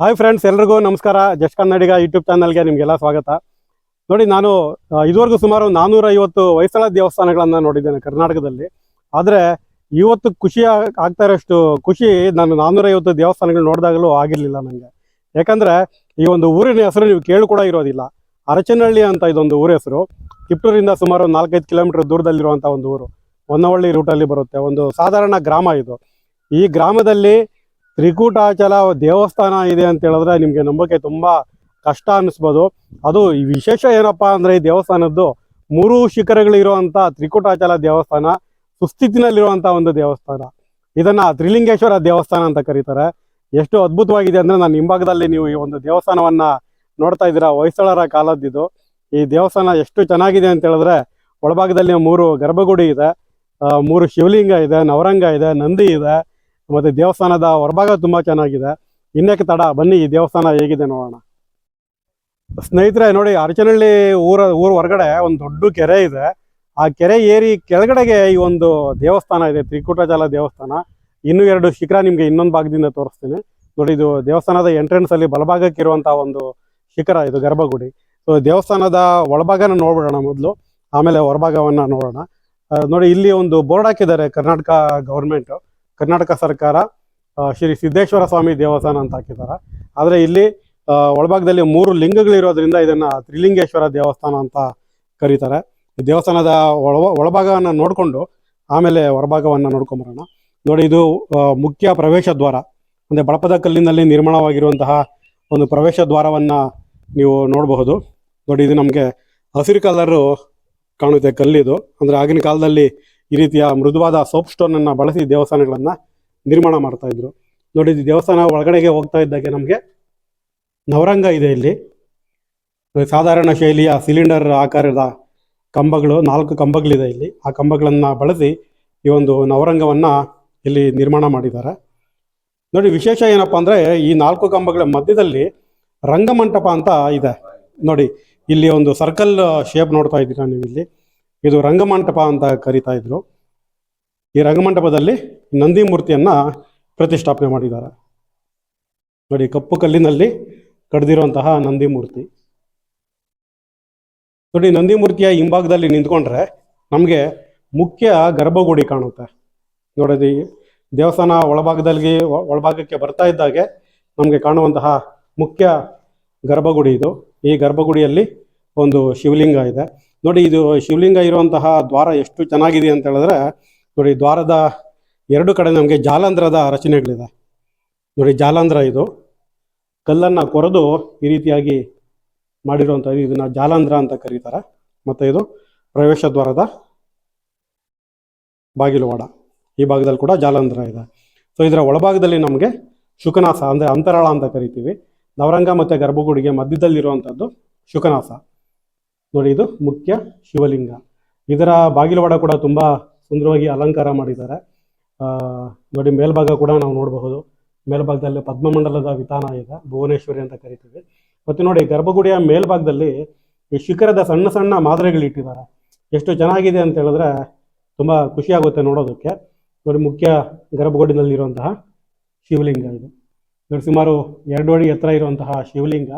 Hi friends ಎಲ್ರಿಗೂ ನಮಸ್ಕಾರ. Just ಕನ್ನಡಿಗ YouTube ಚಾನಲ್ಗೆ ನಿಮಗೆಲ್ಲ ಸ್ವಾಗತ. ನೋಡಿ, ನಾನು ಇದುವರೆಗೂ ಸುಮಾರು ನಾನ್ನೂರ ಐವತ್ತು ಹೊಯ್ಸಳ ದೇವಸ್ಥಾನಗಳನ್ನು ನೋಡಿದ್ದೇನೆ ಕರ್ನಾಟಕದಲ್ಲಿ. ಆದರೆ, ಇವತ್ತು ಖುಷಿ ಆಗ್- ಆಗ್ತಾ ಇರೋಷ್ಟು ಖುಷಿ ನಾನು ನಾನ್ನೂರ ಐವತ್ತು ದೇವಸ್ಥಾನಗಳು ನೋಡಿದಾಗಲೂ ಆಗಿರಲಿಲ್ಲ ನನಗೆ ಯಾಕಂದರೆ, ಈ ಒಂದು ಊರಿನ ಹೆಸರು ನೀವು ಕೇಳಿ ಕೂಡ ಇರೋದಿಲ್ಲ. ಅರಚನಹಳ್ಳಿ ಅಂತ ಇದೊಂದು ಊರ ಹೆಸರು. ಕಿಪ್ಟೂರಿಂದ ಸುಮಾರು ನಾಲ್ಕೈದು ಕಿಲೋಮೀಟರ್ ದೂರದಲ್ಲಿರುವಂಥ ಒಂದು ಊರು. ಹೊನ್ನವಳ್ಳಿ ರೂಟಲ್ಲಿ ಬರುತ್ತೆ. ಒಂದು ಸಾಧಾರಣ ಗ್ರಾಮ ಇದು. ಈ ಗ್ರಾಮದಲ್ಲಿ ತ್ರಿಕೂಟಾಚಲ ದೇವಸ್ಥಾನ ಇದೆ ಅಂತ ಹೇಳಿದ್ರೆ ನಿಮಗೆ ನಂಬಕ್ಕೆ ತುಂಬ ಕಷ್ಟ ಅನ್ನಿಸ್ಬೋದು ಅದು ವಿಶೇಷ ಏನಪ್ಪಾ ಅಂದರೆ ಈ ದೇವಸ್ಥಾನದ್ದು ಮೂರು ಶಿಖರಗಳಿರುವಂಥ ತ್ರಿಕೂಟಾಚಲ ದೇವಸ್ಥಾನ ಸುಸ್ಥಿತಿನಲ್ಲಿರುವಂಥ ಒಂದು ದೇವಸ್ಥಾನ. ಇದನ್ನ ತ್ರಿಲಿಂಗೇಶ್ವರ ದೇವಸ್ಥಾನ ಅಂತ ಕರೀತಾರೆ. ಎಷ್ಟು ಅದ್ಭುತವಾಗಿದೆ ಅಂದರೆ ನಾನು ಹಿಂಭಾಗದಲ್ಲಿ ನೀವು ಈ ಒಂದು ದೇವಸ್ಥಾನವನ್ನ ನೋಡ್ತಾ ಇದ್ದೀರಾ, ಹೊಯ್ಸಳರ ಕಾಲದ್ದಿದು ಈ ದೇವಸ್ಥಾನ ಎಷ್ಟು ಚೆನ್ನಾಗಿದೆ ಅಂತ ಹೇಳಿದ್ರೆ ಒಳಭಾಗದಲ್ಲಿ ಮೂರು ಗರ್ಭಗುಡಿ ಇದೆ ಮೂರು ಶಿವಲಿಂಗ ಇದೆ, ನವರಂಗ ಇದೆ, ನಂದಿ ಇದೆ ಮತ್ತೆ ದೇವಸ್ಥಾನದ ಹೊರಭಾಗ ತುಂಬಾ ಚೆನ್ನಾಗಿದೆ. ಇನ್ನಕ್ಕೆ ತಡ, ಬನ್ನಿ ಈ ದೇವಸ್ಥಾನ ಹೇಗಿದೆ ನೋಡೋಣ. ಸ್ನೇಹಿತರೆ, ನೋಡಿ ಅರಚನಹಳ್ಳಿ ಊರ ಊರ ಹೊರಗಡೆ ಒಂದು ದೊಡ್ಡ ಕೆರೆ ಇದೆ. ಆ ಕೆರೆ ಏರಿ ಕೆಳಗಡೆಗೆ ಈ ಒಂದು ದೇವಸ್ಥಾನ ಇದೆ, ತ್ರಿಕೂಟಜಾಲ ದೇವಸ್ಥಾನ. ಇನ್ನು ಎರಡು ಶಿಖರ ನಿಮಗೆ ಇನ್ನೊಂದು ಭಾಗದಿಂದ ತೋರಿಸ್ತೀನಿ. ನೋಡಿ, ಇದು ದೇವಸ್ಥಾನದ ಎಂಟ್ರೆನ್ಸ್ ಅಲ್ಲಿ ಬಲಭಾಗಕ್ಕೆ ಇರುವಂತಹ ಒಂದು ಶಿಖರ ಇದು, ಗರ್ಭಗುಡಿ. ಸೊ ದೇವಸ್ಥಾನದ ಒಳಭಾಗನ ನೋಡ್ಬಿಡೋಣ ಮೊದಲು. ಆಮೇಲೆ ಹೊರಭಾಗವನ್ನ ನೋಡೋಣ. ನೋಡಿ, ಇಲ್ಲಿ ಒಂದು ಬೋರ್ಡ್ ಹಾಕಿದ್ದಾರೆ ಕರ್ನಾಟಕ ಗೌರ್ಮೆಂಟ್. ಕರ್ನಾಟಕ ಸರ್ಕಾರ ಶ್ರೀ ಸಿದ್ದೇಶ್ವರ ಸ್ವಾಮಿ ದೇವಸ್ಥಾನ ಅಂತ ಹಾಕಿದ್ದಾರೆ ಆದರೆ ಇಲ್ಲಿ ಒಳಭಾಗದಲ್ಲಿ ಮೂರು ಲಿಂಗಗಳಿರೋದ್ರಿಂದ ಇದನ್ನು ತ್ರಿಲಿಂಗೇಶ್ವರ ದೇವಸ್ಥಾನ ಅಂತ ಕರೀತಾರೆ. ದೇವಸ್ಥಾನದ ಒಳ, ಒಳಭಾಗವನ್ನು ನೋಡಿಕೊಂಡು ಆಮೇಲೆ ಹೊರಭಾಗವನ್ನು ನೋಡ್ಕೊಂಬರೋಣ. ನೋಡಿ, ಇದು ಮುಖ್ಯ ಪ್ರವೇಶ ದ್ವಾರ. ಅಂದರೆ ಬಳಪದ ಕಲ್ಲಿನಲ್ಲಿ ನಿರ್ಮಾಣವಾಗಿರುವಂತಹ ಒಂದು ಪ್ರವೇಶ ದ್ವಾರವನ್ನು ನೀವು ನೋಡಬಹುದು. ನೋಡಿ, ಇದು ನಮಗೆ ಹಸಿರು ಕಲರು ಕಾಣುತ್ತೆ ಕಲ್ಲಿದು. ಅಂದರೆ ಆಗಿನ ಕಾಲದಲ್ಲಿ ಈ ರೀತಿಯ ಮೃದುವಾದ ಸೋಪ್ ಸ್ಟೋನ್ ಅನ್ನ ಬಳಸಿ ದೇವಸ್ಥಾನಗಳನ್ನು ನಿರ್ಮಾಣ ಮಾಡ್ತಾ ಇದ್ರು. ನೋಡಿ ದೇವಸ್ಥಾನ ಒಳಗಡೆಗೆ ಹೋಗ್ತಾ ಇದ್ದಾಗೆ ನಮಗೆ ನವರಂಗ ಇದೆ ಇಲ್ಲಿ. ಸಾಧಾರಣ ಶೈಲಿಯ ಸಿಲಿಂಡರ್ ಆಕಾರದ ಕಂಬಗಳು, ನಾಲ್ಕು ಕಂಬಗಳಿದೆ ಇಲ್ಲಿ. ಆ ಕಂಬಗಳನ್ನು ಬಳಸಿ ಈ ಒಂದು ನವರಂಗವನ್ನು ಇಲ್ಲಿ ನಿರ್ಮಾಣ ಮಾಡಿದ್ದಾರೆ. ನೋಡಿ, ವಿಶೇಷ ಏನಪ್ಪಾ ಅಂದ್ರೆ ಈ ನಾಲ್ಕು ಕಂಬಗಳ ಮಧ್ಯದಲ್ಲಿ ರಂಗಮಂಟಪ ಅಂತ ಇದೆ. ನೋಡಿ, ಇಲ್ಲಿ ಒಂದು ಸರ್ಕಲ್ ಶೇಪ್ ನೋಡ್ತಾ ಇದ್ದೀರಾ ನೀವು ಇಲ್ಲಿ ಇದು ರಂಗಮಂಟಪ ಅಂತ ಕರಿತಾ ಇದ್ರು. ಈ ರಂಗಮಂಟಪದಲ್ಲಿ ನಂದಿ ಮೂರ್ತಿಯನ್ನ ಪ್ರತಿಷ್ಠಾಪನೆ ಮಾಡಿದ್ದಾರೆ. ನೋಡಿ, ಕಪ್ಪು ಕಲ್ಲಿನಲ್ಲಿ ಕಡ್ದಿರುವಂತಹ ನಂದಿ ಮೂರ್ತಿ. ನೋಡಿ, ನಂದಿ ಮೂರ್ತಿಯ ಹಿಂಭಾಗದಲ್ಲಿ ನಿಂತ್ಕೊಂಡ್ರೆ ನಮಗೆ ಮುಖ್ಯ ಗರ್ಭಗುಡಿ ಕಾಣುತ್ತೆ. ನೋಡೋದು ದೇವಸ್ಥಾನ ಒಳಭಾಗದಲ್ಲಿ, ಒಳಭಾಗಕ್ಕೆ ಬರ್ತಾ ಇದ್ದಾಗೆ ನಮಗೆ ಕಾಣುವಂತಹ ಮುಖ್ಯ ಗರ್ಭಗುಡಿ ಇದು. ಈ ಗರ್ಭಗುಡಿಯಲ್ಲಿ ಒಂದು ಶಿವಲಿಂಗ ಇದೆ. ನೋಡಿ, ಇದು ಶಿವಲಿಂಗ ಇರುವಂತಹ ದ್ವಾರ ಎಷ್ಟು ಚೆನ್ನಾಗಿದೆ ಅಂತ ಹೇಳಿದ್ರೆ, ನೋಡಿ, ದ್ವಾರದ ಎರಡು ಕಡೆ ನಮಗೆ ಜಾಲಂಧ್ರದ ರಚನೆಗಳಿದೆ. ನೋಡಿ, ಜಾಲಂಧ್ರ ಇದು. ಕಲ್ಲನ್ನು ಕೊರೆದು ಈ ರೀತಿಯಾಗಿ ಮಾಡಿರುವಂಥದ್ದು ಇದನ್ನ ಜಾಲಂಧ್ರ ಅಂತ ಕರೀತಾರೆ. ಮತ್ತು ಇದು ಪ್ರವೇಶ ದ್ವಾರದ ಬಾಗಿಲುವಾಡ ಈ ಭಾಗದಲ್ಲಿ ಕೂಡ ಜಾಲಂಧ್ರ ಇದೆ. ಸೊ ಇದರ ಒಳಭಾಗದಲ್ಲಿ ನಮಗೆ ಶುಕನಾಸ ಅಂದರೆ ಅಂತರಾಳ ಅಂತ ಕರಿತೀವಿ. ನವರಂಗ ಮತ್ತು ಗರ್ಭಗುಡಿಗೆ ಮಧ್ಯದಲ್ಲಿರುವಂಥದ್ದು ಶುಕನಾಸ. ನೋಡಿ, ಇದು ಮುಖ್ಯ ಶಿವಲಿಂಗ. ಇದರ ಬಾಗಿಲವಾಡ ಕೂಡ ತುಂಬ ಸುಂದರವಾಗಿ ಅಲಂಕಾರ ಮಾಡಿದ್ದಾರೆ. ನೋಡಿ, ಮೇಲ್ಭಾಗ ಕೂಡ ನಾವು ನೋಡಬಹುದು. ಮೇಲ್ಭಾಗದಲ್ಲಿ ಪದ್ಮಮಂಡಲದ ವಿಧಾನ ಇದೆ, ಭುವನೇಶ್ವರಿ ಅಂತ ಕರಿತೀವಿ. ಮತ್ತು ನೋಡಿ, ಗರ್ಭಗುಡಿಯ ಮೇಲ್ಭಾಗದಲ್ಲಿ ಈ ಶಿಖರದ ಸಣ್ಣ ಸಣ್ಣ ಮಾದರಿಗಳು ಇಟ್ಟಿದ್ದಾರೆ ಎಷ್ಟು ಚೆನ್ನಾಗಿದೆ ಅಂತ ಹೇಳಿದ್ರೆ ತುಂಬ ಖುಷಿ ಆಗುತ್ತೆ ನೋಡೋದಕ್ಕೆ. ನೋಡಿ, ಮುಖ್ಯ ಗರ್ಭಗುಡಿನಲ್ಲಿರುವಂತಹ ಶಿವಲಿಂಗ ಇದು. ನೋಡಿ, ಸುಮಾರು ಎರಡು ಅಡಿ ಎತ್ತರ ಇರುವಂತಹ ಶಿವಲಿಂಗ.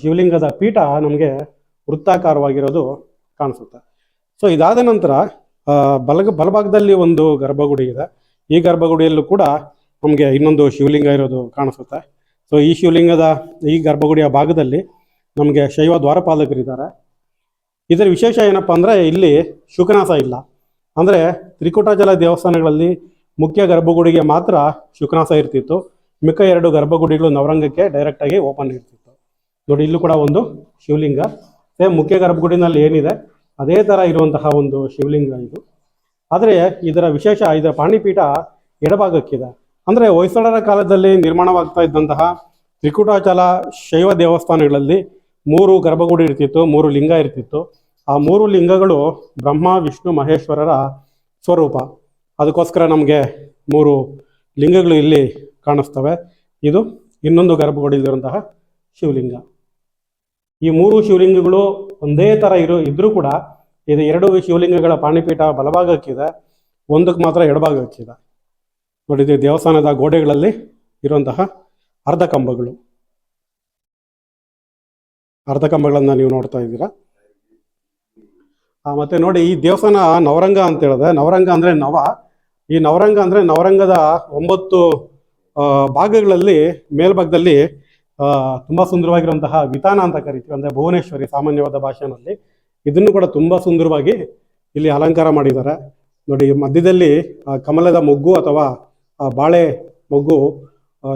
ಶಿವಲಿಂಗದ ಪೀಠ ನಮಗೆ ವೃತ್ತಾಕಾರವಾಗಿರೋದು ಕಾಣಿಸುತ್ತೆ. ಸೊ ಇದಾದ ನಂತರ ಬಲಗ, ಬಲಭಾಗದಲ್ಲಿ ಒಂದು ಗರ್ಭಗುಡಿ ಇದೆ. ಈ ಗರ್ಭಗುಡಿಯಲ್ಲೂ ಕೂಡ ನಮಗೆ ಇನ್ನೊಂದು ಶಿವಲಿಂಗ ಇರೋದು ಕಾಣಿಸುತ್ತೆ. ಸೊ ಈ ಶಿವಲಿಂಗದ ಈ ಗರ್ಭಗುಡಿಯ ಭಾಗದಲ್ಲಿ ನಮಗೆ ಶೈವ ದ್ವಾರಪಾಲಕರಿದ್ದಾರೆ. ಇದರ ವಿಶೇಷ ಏನಪ್ಪ ಅಂದರೆ, ಇಲ್ಲಿ ಶುಕನಾಸ ಇಲ್ಲ. ಅಂದರೆ, ತ್ರಿಕೂಟಾಚಲ ದೇವಸ್ಥಾನಗಳಲ್ಲಿ ಮುಖ್ಯ ಗರ್ಭಗುಡಿಗೆ ಮಾತ್ರ ಶುಕನಾಸ ಇರ್ತಿತ್ತು. ಮಿಕ್ಕ ಎರಡು ಗರ್ಭಗುಡಿಗಳು ನವರಂಗಕ್ಕೆ ಡೈರೆಕ್ಟಾಗಿ ಓಪನ್ ಇರ್ತಿತ್ತು. ನೋಡಿ, ಇಲ್ಲೂ ಕೂಡ ಒಂದು ಶಿವಲಿಂಗ ಸೇಮ್ ಮುಖ್ಯ ಗರ್ಭಗುಡಿನಲ್ಲಿ ಏನಿದೆ, ಅದೇ ಥರ ಇರುವಂತಹ ಒಂದು ಶಿವಲಿಂಗ ಇದು. ಆದರೆ ಇದರ ವಿಶೇಷ, ಇದರ ಪಾಣಿಪೀಠ ಎಡಭಾಗಕ್ಕಿದೆ. ಅಂದರೆ ಹೊಯ್ಸಳರ ಕಾಲದಲ್ಲಿ ನಿರ್ಮಾಣವಾಗ್ತಾ ಇದ್ದಂತಹ ತ್ರಿಕುಟಾಚಲ ಶೈವ ದೇವಸ್ಥಾನಗಳಲ್ಲಿ ಮೂರು ಗರ್ಭಗುಡಿ ಇರ್ತಿತ್ತು, ಮೂರು ಲಿಂಗ ಇರ್ತಿತ್ತು. ಆ ಮೂರು ಲಿಂಗಗಳು ಬ್ರಹ್ಮ, ವಿಷ್ಣು, ಮಹೇಶ್ವರರ ಸ್ವರೂಪ. ಅದಕ್ಕೋಸ್ಕರ ನಮಗೆ ಮೂರು ಲಿಂಗಗಳು ಇಲ್ಲಿ ಕಾಣಿಸ್ತವೆ. ಇದು ಇನ್ನೊಂದು ಗರ್ಭಗುಡಿಯಲ್ಲಿರುವಂತಹ ಶಿವಲಿಂಗ. ಈ ಮೂರು ಶಿವಲಿಂಗಗಳು ಒಂದೇ ಥರ ಇರೋ ಇದ್ರೂ ಕೂಡ ಇದು ಎರಡು ಶಿವಲಿಂಗಗಳ ಪಾಣಿಪೀಠ ಬಲಭಾಗಕ್ಕಿದೆ, ಒಂದಕ್ಕೆ ಮಾತ್ರ ಎಡಭಾಗಕ್ಕಿದೆ. ನೋಡಿ, ಇದು ದೇವಸ್ಥಾನದ ಗೋಡೆಗಳಲ್ಲಿ ಇರುವಂತಹ ಅರ್ಧ ಕಂಬಗಳು. ಅರ್ಧ ಕಂಬಗಳನ್ನ ನೀವು ನೋಡ್ತಾ ಇದ್ದೀರಾ? ಮತ್ತೆ ನೋಡಿ, ಈ ದೇವಸ್ಥಾನ ನವರಂಗ ಅಂತ ಹೇಳಿದೆ ನವರಂಗ ಅಂದ್ರೆ ನವ. ಈ ನವರಂಗ ಅಂದ್ರೆ ನವರಂಗದ ಒಂಬತ್ತು ಭಾಗಗಳಲ್ಲಿ ಮೇಲ್ಭಾಗದಲ್ಲಿ ತುಂಬಾ ಸುಂದರವಾಗಿರುವಂತಹ ವಿತಾನ ಅಂತ ಕರಿತೀವಿ. ಅಂದ್ರೆ ಭುವನೇಶ್ವರಿ ಸಾಮಾನ್ಯವಾದ ಭಾಷೆನಲ್ಲಿ. ಇದನ್ನು ಕೂಡ ತುಂಬಾ ಸುಂದರವಾಗಿ ಇಲ್ಲಿ ಅಲಂಕಾರ ಮಾಡಿದ್ದಾರೆ. ನೋಡಿ, ಮಧ್ಯದಲ್ಲಿ ಕಮಲದ ಮೊಗ್ಗು ಅಥವಾ ಬಾಳೆ ಮೊಗ್ಗು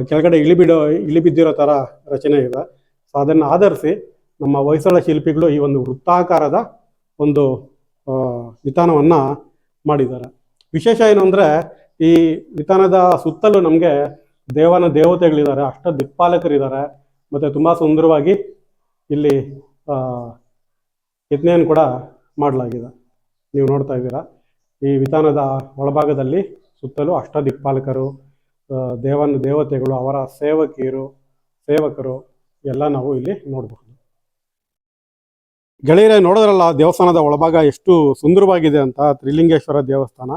ಕೆಳಗಡೆ ಇಳಿಬಿಡೋ, ಇಳಿಬಿದ್ದಿರೋ ತರ ರಚನೆ ಇದೆ. ಸೊ ಅದನ್ನು ಆಧರಿಸಿ ನಮ್ಮ ಹೊಯ್ಸಳ ಶಿಲ್ಪಿಗಳು ಈ ಒಂದು ವೃತ್ತಾಕಾರದ ಒಂದು ವಿಧಾನವನ್ನ ಮಾಡಿದ್ದಾರೆ. ವಿಶೇಷ ಏನು ಅಂದ್ರೆ ಈ ವಿಧಾನದ ಸುತ್ತಲೂ ನಮಗೆ ದೇವನ ದೇವತೆಗಳಿದ್ದಾರೆ, ಅಷ್ಟ ದಿಕ್ಪಾಲಕರಿದ್ದಾರೆ, ಮತ್ತೆ ತುಂಬಾ ಸುಂದರವಾಗಿ ಇಲ್ಲಿ ಕೆತ್ತನೆಯನ್ನು ಕೂಡ ಮಾಡಲಾಗಿದೆ. ನೀವು ನೋಡ್ತಾ ಇದ್ದೀರಾ, ಈ ವಿಧಾನದ ಒಳಭಾಗದಲ್ಲಿ ಸುತ್ತಲೂ ಅಷ್ಟ ದಿಕ್ಪಾಲಕರು ದೇವನ ದೇವತೆಗಳು, ಅವರ ಸೇವಕಿಯರು, ಸೇವಕರು ಎಲ್ಲ ನಾವು ಇಲ್ಲಿ ನೋಡಬಹುದು. ಗೆಳೆಯರೇ, ನೋಡಿದ್ರಲ್ಲ ದೇವಸ್ಥಾನದ ಒಳಭಾಗ ಎಷ್ಟು ಸುಂದರವಾಗಿದೆ ಅಂತ, ತ್ರಿಲಿಂಗೇಶ್ವರ ದೇವಸ್ಥಾನ,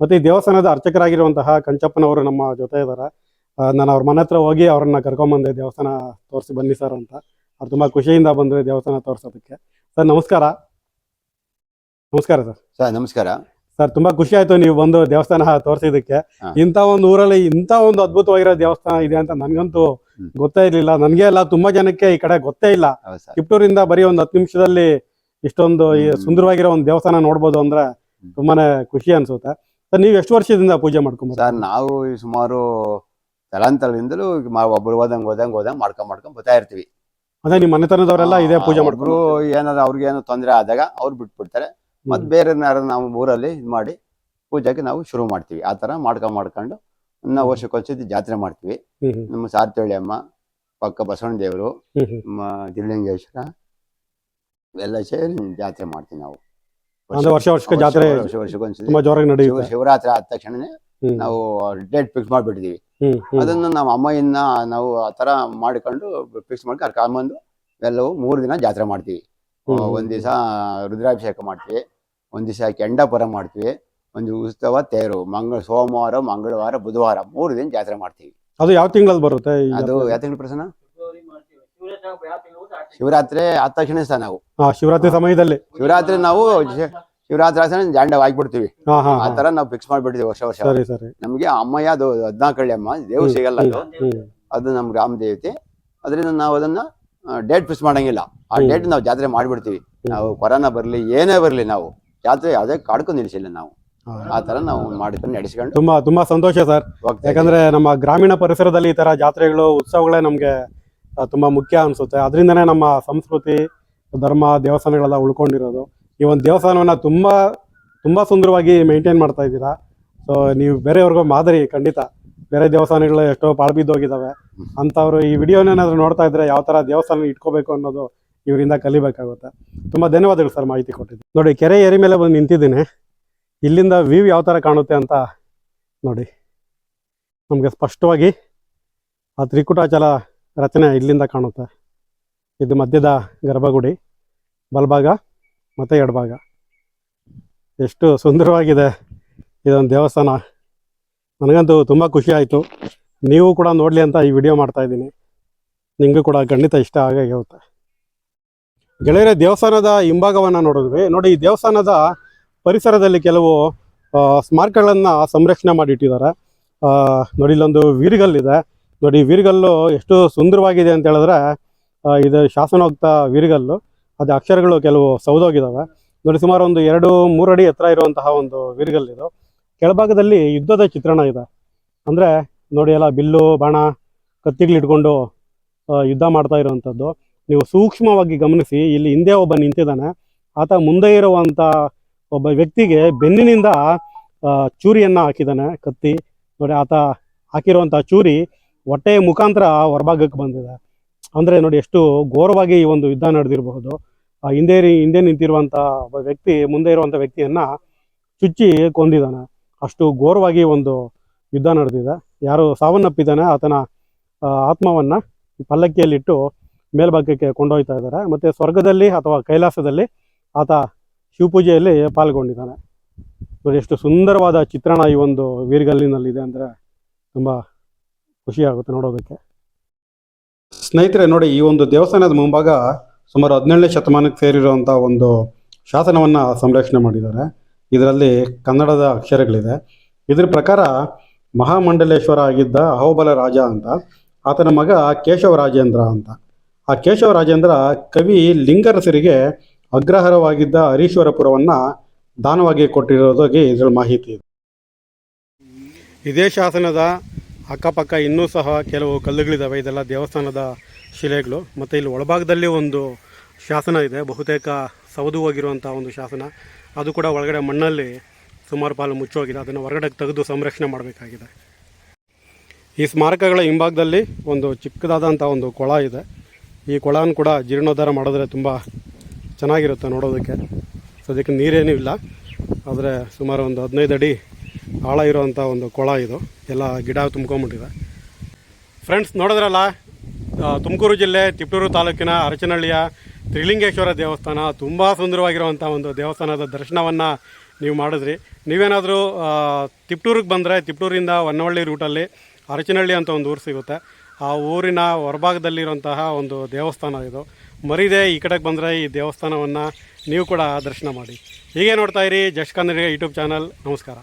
ಮತ್ತೆ ಈ ದೇವಸ್ಥಾನದ ಅರ್ಚಕರಾಗಿರುವಂತಹ ಕಂಚಪ್ಪನವರು ನಮ್ಮ ಜೊತೆ ಇದ್ದಾರೆ. ನಾನು ಅವ್ರ ಮನೆ ಹತ್ರ ಹೋಗಿ ಅವ್ರನ್ನ ಕರ್ಕೊಂಬಂದೆ ದೇವಸ್ಥಾನ ತೋರಿಸಿ ಬನ್ನಿ ಸರ್ ಅಂತ. ಅವ್ರು ತುಂಬಾ ಖುಷಿಯಿಂದ ಬಂದ್ರೆ ದೇವಸ್ಥಾನ ತೋರಿಸೋದಕ್ಕೆ. ಸರ್ ನಮಸ್ಕಾರ. ನಮಸ್ಕಾರ ಸರ್. ಸರ್ ನಮಸ್ಕಾರ. ಸರ್ ತುಂಬಾ ಖುಷಿ ಆಯ್ತು ನೀವು ಬಂದು ದೇವಸ್ಥಾನ ತೋರಿಸಿದಕ್ಕೆ ಇಂತ ಇಂಥ ಒಂದು ಊರಲ್ಲಿ ಇಂತ ಒಂದು ಅದ್ಭುತವಾಗಿರೋ ದೇವಸ್ಥಾನ ಇದೆ ಅಂತ ನನ್ಗಂತೂ. ಗೊತ್ತೇ ಇರ್ಲಿಲ್ಲ. ನನ್ಗೆ ಎಲ್ಲ ತುಂಬಾ ಜನಕ್ಕೆ ಈ ಕಡೆ ಗೊತ್ತೇ ಇಲ್ಲ. ಕಿಪ್ಟೂರಿಂದ ಬರೀ ಒಂದು ಹತ್ತು ನಿಮಿಷದಲ್ಲಿ ಇಷ್ಟೊಂದು ಈ ಸುಂದರವಾಗಿರೋ ಒಂದು ದೇವಸ್ಥಾನ ನೋಡ್ಬೋದು ಅಂದ್ರೆ ತುಂಬಾನೇ ಖುಷಿ ಅನ್ಸುತ್ತೆ. ಸರ್ ನೀವು ಎಷ್ಟು ವರ್ಷದಿಂದ ಪೂಜೆ ಮಾಡ್ಕೊಂಬೋದು ಸರ್ ನಾವು ಸುಮಾರು ತಲಾಂತರದಿಂದಲೂ ಮಾ- ಒಬ್ರು ಹೋದಂಗೆ ಹೋದಂಗೆ ಹೋದಂಗೆ ಮಾಡ್ಕೊಂಡ್ ಮಾಡ್ಕೊಂಡ್ ಬರ್ತಾ ಇರ್ತೀವಿ. ಅದೇ ನಿಮ್ಮ ಮನೆತನದವರೆಲ್ಲ ಇದೇ ಪೂಜೆ ಮಾಡ್ಕೊಂಡು ಏನಾದ್ರು ಅವ್ರಿಗೆ ಏನೋ ತೊಂದರೆ ಆದಾಗ ಅವ್ರು ಬಿಟ್ಬಿಡ್ತಾರೆ. ಮತ್ತೆ ಬೇರೆ ನಾವು ಊರಲ್ಲಿ ಇದು ಮಾಡಿ ಪೂಜೆಗೆ ನಾವು ಶುರು ಮಾಡ್ತೀವಿ. ಆ ತರ ಮಾಡ್ಕೊಂಡ್ ಮಾಡ್ಕೊಂಡು ನಾವು ವರ್ಷಕ್ಕೊಂದ್ಸತಿ ಜಾತ್ರೆ ಮಾಡ್ತೀವಿ. ನಮ್ಮ ಸಾರ್ತಳ್ಳಿ ಅಮ್ಮ ಪಕ್ಕ ಬಸವಣ್ಣ ದೇವರು. ನಮ್ಮ ಎಲ್ಲ ಸೇರಿ ಜಾತ್ರೆ ಮಾಡ್ತೀವಿ ನಾವು. ವರ್ಷ ವರ್ಷಕ್ಕೆ ಜಾತ್ರೆ ವರ್ಷ ವರ್ಷಕ್ಕೊಂದ್ಸತಿ ಶಿವರಾತ್ರಿ ಆದ ತಕ್ಷಣನೇ ನಾವು ಡೇಟ್ ಫಿಕ್ಸ್ ಹ್ಮ್ ಅದನ್ನು ನಾವು ಅಮ್ಮಯ್ಯನ ನಾವು ಆ ತರ ಮಾಡ್ಕೊಂಡು ಫಿಕ್ಸ್ ಮಾಡಿ ಕರ್ಕೊಂಬಂದು ಎಲ್ಲವೂ ಮೂರು ದಿನ ಜಾತ್ರೆ ಮಾಡ್ತೀವಿ. ಒಂದ್ ದಿವಸ ರುದ್ರಾಭಿಷೇಕ ಮಾಡ್ತೀವಿ ಒಂದ್ ದಿವಸ ಕೆಂಡಪುರ ಮಾಡ್ತೀವಿ ಒಂದು ಉತ್ಸವ ತೇರು ಮಂಗಳ ಸೋಮವಾರ ಮಂಗಳವಾರ ಬುಧವಾರ ಮೂರು ದಿನ ಜಾತ್ರೆ ಮಾಡ್ತೀವಿ. ಅದು ಯಾವ ತಿಂಗಳಲ್ಲಿ ಬರುತ್ತೆ ಅದು ಯಾವ ತಿಂಗಳು ಪ್ರಸನ್ನ? ಶಿವರಾತ್ರಿ ಆದ ತಕ್ಷಣ ಸಹ ನಾವು ಶಿವರಾತ್ರಿ ಸಮಯದಲ್ಲಿ. ಶಿವರಾತ್ರಿ ನಾವು ಶಿವರಾತ್ರಿ ಆದ ತಕ್ಷಣ ಜಾಂಡ ಹಾಕ್ಬಿಡ್ತೀವಿ. ಹಾ ಹಾ ಆ ತರ ನಾವು ಫಿಕ್ಸ್ ಮಾಡ್ಬಿಡ್ತೀವಿ ವರ್ಷ ವರ್ಷ. ಸರಿ ಸರಿ. ನಮ್ಗೆ ಅಮ್ಮಯ್ಯ ಅದು ಹದ್ನಾಕಳ್ಳಿ ಅಮ್ಮ ದೇವ್ ಸಿಗಲ್ಲ ಅದು. ಅದು ನಮ್ಮ ಗ್ರಾಮ ದೇವತೆ. ಅದರಿಂದ ನಾವು ಅದನ್ನ ಡೇಟ್ ಫಿಕ್ಸ್ ಮಾಡಂಗಿಲ್ಲ. ಆ. ಡೇಟ್ ನಾವು ಜಾತ್ರೆ ಮಾಡ್ಬಿಡ್ತೀವಿ. ನಾವು ಕೊರೋನಾ ಬರ್ಲಿ ಏನೇ ಬರ್ಲಿ ನಾವು. ಜಾತ್ರೆ ಯಾವ್ದೇ ಕಾಡ್ಕೊಂಡು ನಿಲ್ಸಿಲ್ಲ ನಾವು. ಆ ತರ ನಾವು ಮಾಡಿ ನಡೆಸ್ಕೊಂಡು. ತುಂಬಾ ತುಂಬಾ ಸಂತೋಷ ಸರ್. ಯಾಕಂದ್ರೆ ನಮ್ಮ ಗ್ರಾಮೀಣ ಪರಿಸರದಲ್ಲಿ ಈ ತರ ಜಾತ್ರೆಗಳು ಉತ್ಸವಗಳೇ ನಮ್ಗೆ ತುಂಬಾ ಮುಖ್ಯ ಅನ್ಸುತ್ತೆ. ಅದರಿಂದನೇ ನಮ್ಮ ಸಂಸ್ಕೃತಿ ಧರ್ಮ ದೇವಸ್ಥಾನಗಳೆಲ್ಲ ಉಳ್ಕೊಂಡಿರೋದು. ಈ ಒಂದು ದೇವಸ್ಥಾನವನ್ನು ತುಂಬ ತುಂಬ ಸುಂದರವಾಗಿ ಮೇಂಟೈನ್ ಮಾಡ್ತಾ ಇದ್ದೀರಾ. ಸೊ ನೀವು ಬೇರೆಯವ್ರಿಗೂ ಮಾದರಿ, ಖಂಡಿತ. ಬೇರೆ ದೇವಸ್ಥಾನಗಳು ಎಷ್ಟೋ ಪಾಳ್ಬಿದ್ದೋಗಿದ್ದಾವೆ. ಅಂಥವ್ರು ಈ ವಿಡಿಯೋನೇನಾದ್ರೂ ನೋಡ್ತಾ ಇದ್ರೆ ಯಾವ ಥರ ದೇವಸ್ಥಾನ ಇಟ್ಕೋಬೇಕು ಅನ್ನೋದು ಇವರಿಂದ ಕಲಿಬೇಕಾಗುತ್ತೆ. ತುಂಬ ಧನ್ಯವಾದಗಳು ಸರ್ ಮಾಹಿತಿ ಕೊಟ್ಟಿದ್ದು ನೋಡಿ, ಕೆರೆ ಏರಿ ಮೇಲೆ ಬಂದು ನಿಂತಿದ್ದೀನಿ. ಇಲ್ಲಿಂದ ವ್ಯೂ ಯಾವ ಥರ ಕಾಣುತ್ತೆ ಅಂತ ನೋಡಿ. ನಮಗೆ ಸ್ಪಷ್ಟವಾಗಿ ಆ ತ್ರಿಕುಟಾಚಲ ರಚನೆ ಇಲ್ಲಿಂದ ಕಾಣುತ್ತೆ. ಇದು ಮಧ್ಯದ ಗರ್ಭಗುಡಿ, ಬಲಭಾಗ. ಮತ್ತು ಎಡಭಾಗ ಎಷ್ಟು ಸುಂದರವಾಗಿದೆ ಇದೊಂದು ದೇವಸ್ಥಾನ. ನನಗಂತೂ ತುಂಬ ಖುಷಿ ಆಯಿತು. ನೀವು ಕೂಡ ನೋಡಲಿ ಅಂತ ಈ ವಿಡಿಯೋ ಮಾಡ್ತಾ ಇದ್ದೀನಿ. ನಿಮಗೂ ಕೂಡ ಖಂಡಿತ ಇಷ್ಟ ಆಗೇ ಹೋಗುತ್ತೆ. ಗೆಳೆಯರೆ, ದೇವಸ್ಥಾನದ ಹಿಂಭಾಗವನ್ನು ನೋಡಿದ್ವಿ. ನೋಡಿ, ಈ ದೇವಸ್ಥಾನದ ಪರಿಸರದಲ್ಲಿ ಕೆಲವು ಸ್ಮಾರಕಗಳನ್ನು ಸಂರಕ್ಷಣೆ ಮಾಡಿಟ್ಟಿದ್ದಾರೆ. ನೋಡಿ, ಇಲ್ಲೊಂದು ವೀರ್ಗಲ್ಲಿದೆ. ನೋಡಿ, ವೀರ್ಗಲ್ಲು ಎಷ್ಟು ಸುಂದರವಾಗಿದೆ ಅಂತ ಹೇಳಿದ್ರೆ ಇದು ಶಾಸನೋಕ್ತ ವೀರ್ಗಲ್ಲು. ಅದು ಅಕ್ಷರಗಳು ಕೆಲವು ಸೌದೋಗಿದ್ದಾವೆ ನೋಡಿ ಸುಮಾರು ಒಂದು ಎರಡು, ಮೂರು ಅಡಿ ಎತ್ತರ ಇರುವಂತಹ ಒಂದು ವೀರ್ಗಲ್ ಇದು. ಕೆಳಭಾಗದಲ್ಲಿ ಯುದ್ಧದ ಚಿತ್ರಣ ಇದೆ. ಅಂದರೆ ನೋಡಿ ಎಲ್ಲ ಬಿಲ್ಲು, ಬಾಣ ಕತ್ತಿಗಳಿಟ್ಕೊಂಡು ಯುದ್ಧ ಮಾಡ್ತಾ ಇರುವಂಥದ್ದು ನೀವು ಸೂಕ್ಷ್ಮವಾಗಿ ಗಮನಿಸಿ, ಇಲ್ಲಿ ಹಿಂದೆ ಒಬ್ಬ ನಿಂತಿದ್ದಾನೆ. ಆತ ಮುಂದೆ ಇರುವಂಥ ಒಬ್ಬ ವ್ಯಕ್ತಿಗೆ ಬೆನ್ನಿನಿಂದ ಚೂರಿಯನ್ನ ಹಾಕಿದ್ದಾನೆ, ಕತ್ತಿ. ನೋಡಿ ಆತ ಹಾಕಿರುವಂಥ ಚೂರಿ ಹೊಟ್ಟೆಯ ಮುಖಾಂತರ ಹೊರಭಾಗಕ್ಕೆ ಬಂದಿದೆ. ಅಂದರೆ ನೋಡಿ ಎಷ್ಟು ಘೋರವಾಗಿ ಈ ಒಂದು ಯುದ್ಧ ನಡೆದಿರಬಹುದು. ಹಿಂದೆ ಹಿಂದೆ ನಿಂತಿರುವಂಥ ವ್ಯಕ್ತಿ, ಮುಂದೆ ಇರುವಂಥ ವ್ಯಕ್ತಿಯನ್ನ ಚುಚ್ಚಿ ಕೊಂದಿದ್ದಾನೆ ಅಷ್ಟು ಘೋರವಾಗಿ ಒಂದು ಯುದ್ಧ ನಡೆದಿದೆ. ಯಾರು ಸಾವನ್ನಪ್ಪಿದ್ದಾನೆ ಆತನ ಆತ್ಮವನ್ನು ಪಲ್ಲಕ್ಕಿಯಲ್ಲಿಟ್ಟು ಮೇಲ್ಭಾಗಕ್ಕೆ ಕೊಂಡೊಯ್ತಾ ಇದ್ದಾರೆ. ಮತ್ತೆ ಸ್ವರ್ಗದಲ್ಲಿ ಅಥವಾ ಕೈಲಾಸದಲ್ಲಿ ಆತ ಶಿವಪೂಜೆಯಲ್ಲಿ ಪಾಲ್ಗೊಂಡಿದ್ದಾನೆ. ನೋಡಿ ಎಷ್ಟು ಸುಂದರವಾದ ಚಿತ್ರಣ ಈ ಒಂದು ವೀರ್ಗಲ್ಲಿನಲ್ಲಿದೆ ಅಂದರೆ ತುಂಬ ಖುಷಿಯಾಗುತ್ತೆ ನೋಡೋದಕ್ಕೆ. ಸ್ನೇಹಿತರೆ, ನೋಡಿ, ಈ ಒಂದು ದೇವಸ್ಥಾನದ ಮುಂಭಾಗ ಸುಮಾರು ಹದಿನೇಳನೇ ಶತಮಾನಕ್ಕೆ ಸೇರಿರುವಂಥ ಒಂದು ಶಾಸನವನ್ನು ಸಂರಕ್ಷಣೆ ಮಾಡಿದ್ದಾರೆ. ಇದರಲ್ಲಿ ಕನ್ನಡದ ಅಕ್ಷರಗಳಿದೆ. ಇದ್ರ ಪ್ರಕಾರ, ಮಹಾಮಂಡಲೇಶ್ವರ ಆಗಿದ್ದ ಅಹೋಬಲ ರಾಜ ಅಂತ, ಆತನ ಮಗ ಕೇಶವರಾಜೇಂದ್ರ ಅಂತ. ಆ ಕೇಶವರಾಜೇಂದ್ರ ಕವಿ ಲಿಂಗರಸರಿಗೆ ಅಗ್ರಹಾರವಾಗಿದ್ದ ಹರೀಶ್ವರಪುರವನ್ನು ದಾನವಾಗಿ ಕೊಟ್ಟಿರೋದಾಗಿ ಇದರಲ್ಲಿ ಮಾಹಿತಿ ಇದೆ. ಇದೇ ಶಾಸನದ ಅಕ್ಕಪಕ್ಕ ಇನ್ನೂ ಸಹ ಕೆಲವು ಕಲ್ಲುಗಳಿದ್ದಾವೆ ಇದೆಲ್ಲ ದೇವಸ್ಥಾನದ ಶಿಲೆಗಳು. ಮತ್ತು ಇಲ್ಲಿ ಒಳಭಾಗದಲ್ಲಿ ಒಂದು ಶಾಸನ ಇದೆ. ಬಹುತೇಕ ಸವದು ಹೋಗಿರುವಂಥ ಒಂದು ಶಾಸನ. ಅದು ಕೂಡ ಒಳಗಡೆ ಮಣ್ಣಲ್ಲಿ ಸುಮಾರು ಪಾಲು ಮುಚ್ಚೋಗಿದೆ. ಅದನ್ನು ಹೊರಗಡೆ ತೆಗೆದು ಸಂರಕ್ಷಣೆ ಮಾಡಬೇಕಾಗಿದೆ. ಈ ಸ್ಮಾರಕಗಳ ಹಿಂಭಾಗದಲ್ಲಿ ಒಂದು ಚಿಕ್ಕದಾದಂಥ ಒಂದು ಕೊಳ ಇದೆ. ಈ ಕೊಳನ ಕೂಡ ಜೀರ್ಣೋದ್ಧಾರ ಮಾಡಿದ್ರೆ ತುಂಬ ಚೆನ್ನಾಗಿರುತ್ತೆ ನೋಡೋದಕ್ಕೆ. ಸದ್ಯಕ್ಕೆ ನೀರೇನೂ ಇಲ್ಲ. ಆದರೆ ಸುಮಾರು ಒಂದು ಹದಿನೈದು ಅಡಿ ಆಳ ಇರುವಂಥ ಒಂದು ಕೊಳ ಇದು. ಎಲ್ಲ ಗಿಡ ತುಂಬ್ಕೊಂಬಿಟ್ಟಿದೆ ಫ್ರೆಂಡ್ಸ್ ನೋಡಿದ್ರಲ್ಲ ತುಮಕೂರು ಜಿಲ್ಲೆ, ತಿಪ್ಟೂರು ತಾಲೂಕಿನ ಅರಚನಹಳ್ಳಿಯ ತ್ರಿಲಿಂಗೇಶ್ವರ ದೇವಸ್ಥಾನ ತುಂಬ ಸುಂದರವಾಗಿರುವಂಥ ಒಂದು ದೇವಸ್ಥಾನದ ದರ್ಶನವನ್ನು ನೀವು ಮಾಡಿದ್ರಿ. ನೀವೇನಾದರೂ ತಿಪ್ಟೂರಿಗೆ ಬಂದರೆ ತಿಪ್ಟೂರಿಂದ ಹೊನ್ನವಳ್ಳಿ ರೂಟಲ್ಲಿ ಅರಚನಹಳ್ಳಿ ಅಂತ ಒಂದು ಊರು ಸಿಗುತ್ತೆ. ಆ ಊರಿನ ಹೊರಭಾಗದಲ್ಲಿರುವಂತಹ ಒಂದು ದೇವಸ್ಥಾನ ಇದು. ಮರಿದೆ ಈ ಕಡೆಗೆ ಬಂದರೆ ಈ ದೇವಸ್ಥಾನವನ್ನು ನೀವು ಕೂಡ ದರ್ಶನ ಮಾಡಿ. ಹೀಗೆ ನೋಡ್ತಾ ಇರಿ ಜಸ್ಟ್ ಕನ್ನಡ ಯೂಟ್ಯೂಬ್ ಚಾನಲ್. ನಮಸ್ಕಾರ.